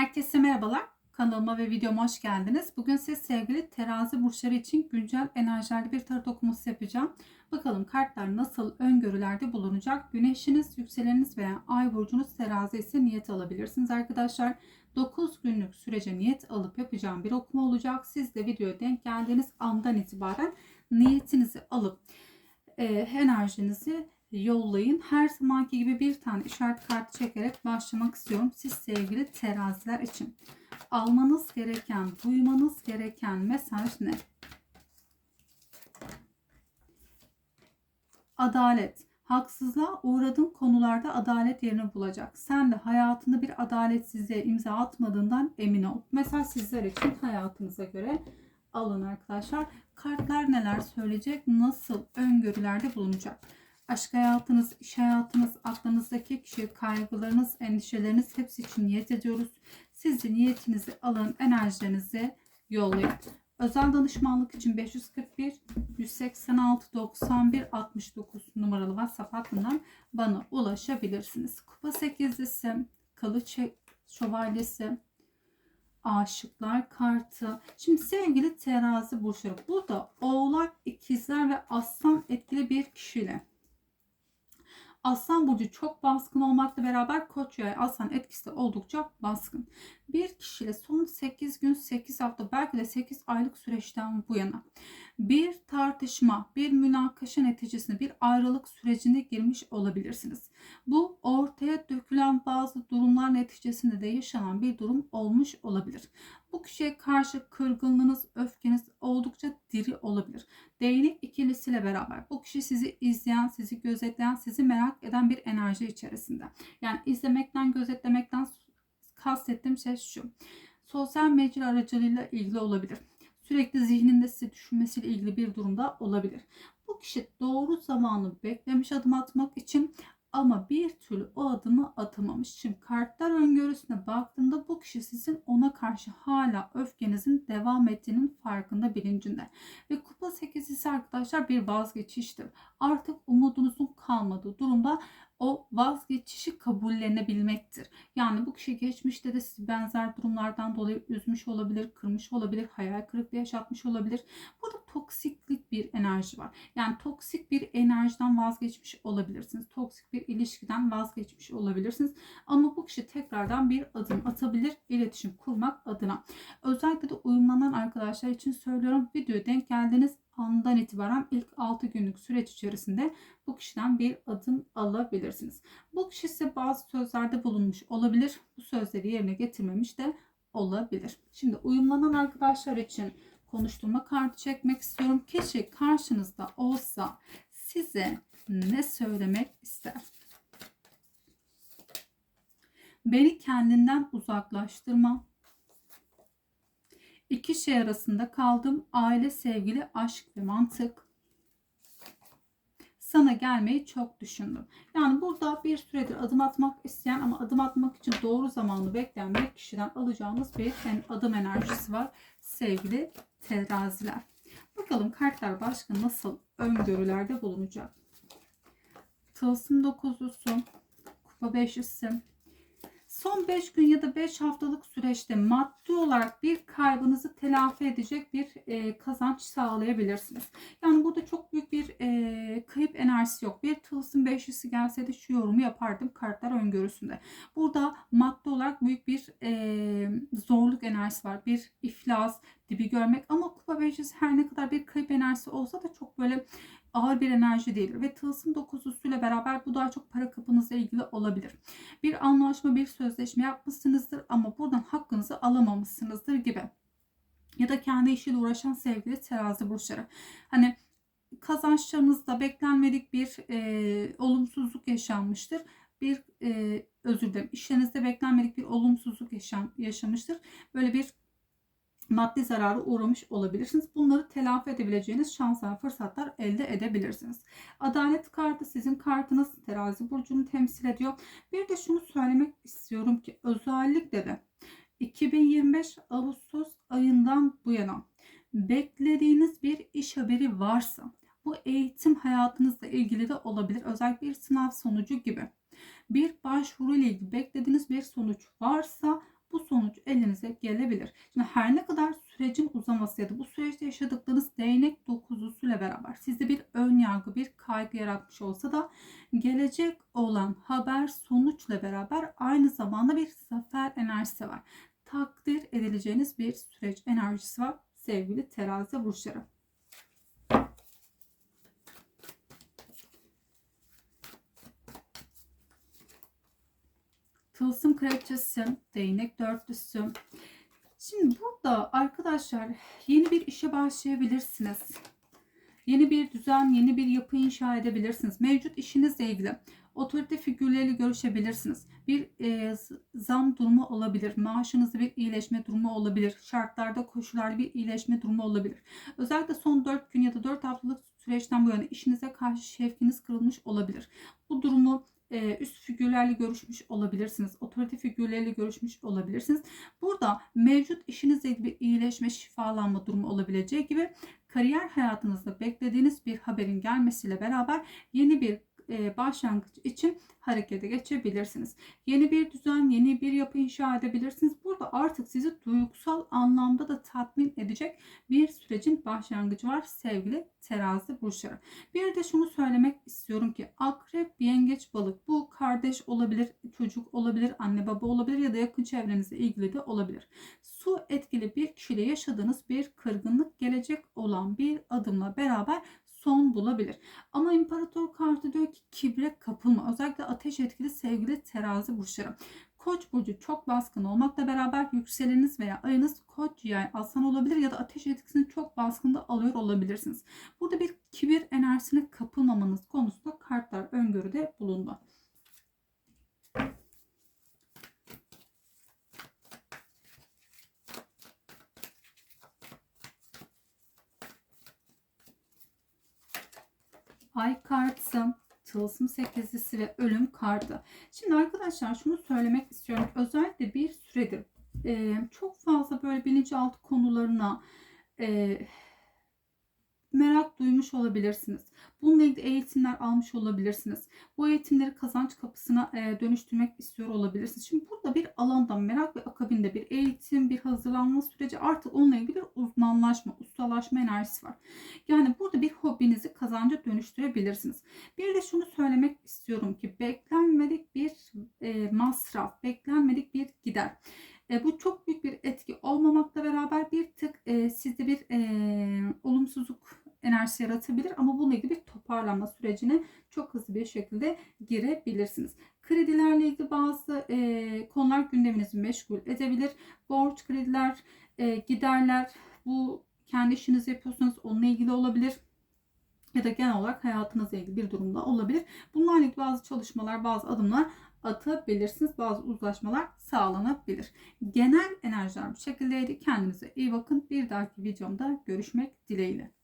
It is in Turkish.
Herkese merhabalar. Kanalıma ve videoma hoş geldiniz. Bugün size sevgili terazi burçları için güncel enerjilerle bir tarot okuması yapacağım. Bakalım kartlar nasıl öngörülerde bulunacak? Güneşiniz, yükseleniniz veya ay burcunuz terazi ise niyet alabilirsiniz arkadaşlar. 9 günlük sürece niyet alıp yapacağım bir okuma olacak. Siz de videoya denk geldiğiniz andan itibaren niyetinizi alıp e, enerjinizi yollayın. Her zamanki gibi bir tane işaret kartı çekerek başlamak istiyorum. Siz sevgili teraziler için almanız gereken, duymanız gereken mesaj ne? Adalet. Haksızlığa uğradığın konularda adalet yerini bulacak. Sen de hayatında bir adaletsizliğe imza atmadığından emin ol. Mesaj sizler için hayatınıza göre alın arkadaşlar. Kartlar neler söyleyecek? Nasıl öngörülerde bulunacak? Aşk hayatınız, iş hayatınız, aklınızdaki kişi, kaygılarınız, endişeleriniz hepsi için niyet ediyoruz. Siz de niyetinizi alın, enerjilerinizi yollayın. Özel danışmanlık için 541 186 91 69 numaralı WhatsApp hattından bana ulaşabilirsiniz. Kupa 8'lisi, kılıç şövalyesi, aşıklar kartı. Şimdi sevgili terazi burçları burada oğlak, ikizler ve aslan etkili bir kişiyle Aslan burcu çok baskın olmakla beraber Koç ve Aslan etkisi oldukça baskın. Bir kişiyle son 8 gün 8 hafta belki de 8 aylık süreçten bu yana bir tartışma, bir münakaşa neticesinde bir ayrılık sürecine girmiş olabilirsiniz. Bu ortaya dökülen bazı durumlar neticesinde de yaşanan bir durum olmuş olabilir. Bu kişiye karşı kırgınlığınız, öfkeniz oldukça diri olabilir. Değnek ikilisiyle beraber bu kişi sizi izleyen, sizi gözetleyen, sizi merak eden bir enerji içerisinde. Yani izlemekten, gözetlemekten kastettiğim şey şu. Sosyal medya aracılığıyla ilgili olabilir. Sürekli zihninde sizi düşünmesiyle ilgili bir durumda olabilir. Bu kişi doğru zamanı beklemiş adım atmak için ama bir türlü o adımı atamamış. Şimdi kartlar öngörüsüne baktığında bu kişi sizin ona karşı hala öfkenizin devam ettiğinin farkında bilincinde. Ve kupa 8'lisi arkadaşlar bir vazgeçiştir. Artık umudunuzun kalmadığı durumda o vazgeçişi kabullenebilmektir. Yani bu kişi geçmişte de sizi benzer durumlardan dolayı üzmüş olabilir, kırmış olabilir, hayal kırıklığı yaşatmış olabilir. Burada toksiklik bir enerji var. Yani toksik bir enerjiden vazgeçmiş olabilirsiniz. Toksik bir ilişkiden vazgeçmiş olabilirsiniz. Ama bu kişi tekrardan bir adım atabilir iletişim kurmak adına. Özellikle de uyumlanan arkadaşlar için söylüyorum. Videoya denk geldiniz andan itibaren ilk 6 günlük süreç içerisinde bu kişiden bir adım alabilirsiniz. Bu kişi size bazı sözlerde bulunmuş olabilir. Bu sözleri yerine getirmemiş de olabilir. Şimdi uyumlanan arkadaşlar için konuşturma kartı çekmek istiyorum. Kişi karşınızda olsa size ne söylemek ister? Beni kendinden uzaklaştırma, şey arasında kaldım. Aile, sevgili, aşk ve mantık. Sana gelmeyi çok düşündüm. Yani burada bir süredir adım atmak isteyen ama adım atmak için doğru zamanı bekleyen bir kişiden alacağınız bir adım enerjisi var sevgili teraziler. Bakalım kartlar başka nasıl öngörülerde bulunacak. Tılsım dokuzlusu, kupa beşlisi, son 5 gün ya da 5 haftalık süreçte maddi olarak bir kaybınızı telafi edecek bir e, kazanç sağlayabilirsiniz. Yani burada çok büyük bir e, kayıp enerjisi yok. Bir tılsım beşlisi gelseydi şu yorumu yapardım kartlar öngörüsünde. Burada maddi olarak büyük bir e, zorluk enerjisi var. Bir iflas dibi görmek ama kupa beşlisi her ne kadar bir kayıp enerjisi olsa da çok böyle ağır bir enerji değildir. Ve tılsım dokuzusuyla beraber bu daha çok para kapınızla ilgili olabilir. Bir anlaşma, bir sözleşme yapmışsınızdır ama buradan hakkınızı alamamışsınızdır gibi. Ya da kendi işiyle uğraşan sevgili terazi burçları. Hani kazançlarınızda beklenmedik bir e, olumsuzluk yaşanmıştır. Bir e, özür dilerim işlerinizde beklenmedik bir olumsuzluk yaşam, yaşamıştır. Böyle bir maddi zararı uğramış olabilirsiniz. Bunları telafi edebileceğiniz şanslar, fırsatlar elde edebilirsiniz. Adalet kartı sizin kartınız terazi burcunu temsil ediyor. Bir de şunu söylemek istiyorum ki özellikle de 2025 Ağustos ayından bu yana beklediğiniz bir iş haberi varsa bu eğitim hayatınızla ilgili de olabilir. Özellikle bir sınav sonucu gibi. Bir başvuru ile ilgili beklediğiniz bir sonuç varsa sonuç elinize gelebilir. Şimdi her ne kadar sürecin uzaması ya da bu süreçte yaşadıklarınız değnek dokuzlusuyla beraber sizde bir ön yargı, bir kaygı yaratmış olsa da gelecek olan haber sonuçla beraber aynı zamanda bir zafer enerjisi var. Takdir edileceğiniz bir süreç enerjisi var sevgili terazi burçları. Tılsım kraliçesi, değnek dörtlüsü. Şimdi burada arkadaşlar yeni bir işe başlayabilirsiniz. Yeni bir düzen, yeni bir yapı inşa edebilirsiniz. Mevcut işinizle ilgili otorite figürleriyle görüşebilirsiniz. Bir e, zam durumu olabilir. Maaşınızda bir iyileşme durumu olabilir. Şartlarda, koşullarda bir iyileşme durumu olabilir. Özellikle son 4 gün ya da 4 haftalık süreçten bu yana işinize karşı şevkiniz kırılmış olabilir. Bu durumu e, üst figürlerle görüşmüş olabilirsiniz. Otorite figürleriyle görüşmüş olabilirsiniz. Burada mevcut işinizle ilgili iyileşme, şifalanma durumu olabileceği gibi kariyer hayatınızda beklediğiniz bir haberin gelmesiyle beraber yeni bir başlangıç için harekete geçebilirsiniz. Yeni bir düzen, yeni bir yapı inşa edebilirsiniz. Burada artık sizi duygusal anlamda da tatmin edecek bir sürecin başlangıcı var sevgili terazi burçları. Bir de şunu söylemek istiyorum ki akrep, yengeç, balık bu kardeş olabilir, çocuk olabilir, anne baba olabilir ya da yakın çevrenizle ilgili de olabilir. Su etkili bir kişiyle yaşadığınız bir kırgınlık gelecek olan bir adımla beraber son bulabilir. Ama imparator kartı diyor ki kibre kapılma. Özellikle ateş etkili sevgili terazi burçları. Koç burcu çok baskın olmakla beraber yükseleniniz veya ayınız koç yay aslan olabilir ya da ateş etkisini çok baskında alıyor olabilirsiniz. Burada bir kibir enerjisine kapılmamanız konusunda kartlar öngörüde bulundu. Ay kartı, tılsım sekizlisi ve ölüm kartı. Şimdi arkadaşlar şunu söylemek istiyorum. Özellikle bir süredir e, çok fazla böyle bilinçaltı konularına e, merak duymuş olabilirsiniz. Bununla ilgili eğitimler almış olabilirsiniz. Bu eğitimleri kazanç kapısına e, dönüştürmek istiyor olabilirsiniz. Şimdi burada bir alanda merak ve akabinde bir eğitim, bir hazırlanma süreci artık onunla ilgili bir uzmanlaşma, ustalaşma enerjisi var. Yani burada bir hobinizi kazanca dönüştürebilirsiniz. Bir de şunu söylemek istiyorum ki beklenmedik bir e, masraf, beklenmedik bir gider. E, bu çok büyük bir etki olmamakla beraber bir tık e, sizde bir e, olumsuzluk enerjisi yaratabilir ama bununla ilgili bir toparlanma sürecine çok hızlı bir şekilde girebilirsiniz. Kredilerle ilgili bazı e, konular gündeminizi meşgul edebilir. Borç, krediler, e, giderler bu kendi işinizi yapıyorsanız onunla ilgili olabilir ya da genel olarak hayatınızla ilgili bir durumda olabilir. Bunlarla ilgili bazı çalışmalar, bazı adımlar atabilirsiniz. Bazı uzlaşmalar sağlanabilir. Genel enerjiler bu şekildeydi. Kendinize iyi bakın. Bir dahaki videomda görüşmek dileğiyle.